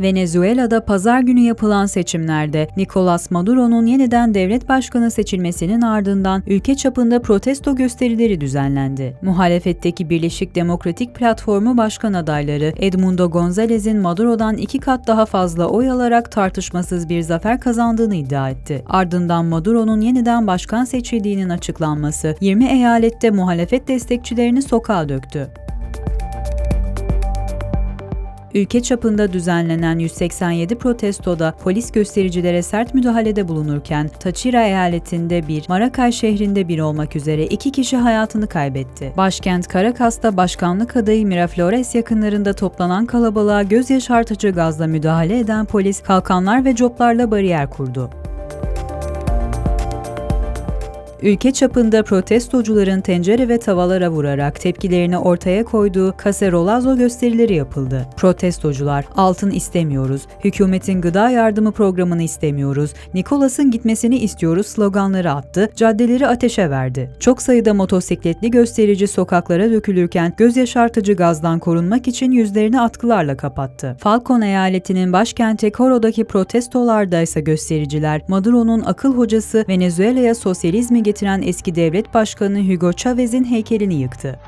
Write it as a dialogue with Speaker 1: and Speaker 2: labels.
Speaker 1: Venezuela'da pazar günü yapılan seçimlerde Nicolas Maduro'nun yeniden devlet başkanı seçilmesinin ardından ülke çapında protesto gösterileri düzenlendi. Muhalefetteki Birleşik Demokratik Platformu başkan adayları Edmundo Gonzalez'in Maduro'dan iki kat daha fazla oy alarak tartışmasız bir zafer kazandığını iddia etti. Ardından Maduro'nun yeniden başkan seçildiğinin açıklanması 20 eyalette muhalefet destekçilerini sokağa döktü. Ülke çapında düzenlenen 187 protestoda polis göstericilere sert müdahalede bulunurken Taçira eyaletinde bir, Maracay şehrinde bir olmak üzere iki kişi hayatını kaybetti. Başkent Caracas'ta başkanlık adayı Miraflores yakınlarında toplanan kalabalığa göz yaşartıcı gazla müdahale eden polis kalkanlar ve coplarla bariyer kurdu. Ülke çapında protestocuların tencere ve tavalara vurarak tepkilerini ortaya koyduğu Cacerolazo gösterileri yapıldı. Protestocular, altın istemiyoruz, hükümetin gıda yardımı programını istemiyoruz, Nikolas'ın gitmesini istiyoruz sloganları attı, caddeleri ateşe verdi. Çok sayıda motosikletli gösterici sokaklara dökülürken göz yaşartıcı gazdan korunmak için yüzlerini atkılarla kapattı. Falcon eyaletinin başkenti Coro'daki protestolarda ise göstericiler, Maduro'nun akıl hocası Venezuela'ya sosyalizmi getiren eski devlet başkanı Hugo Chavez'in heykelini yıktı.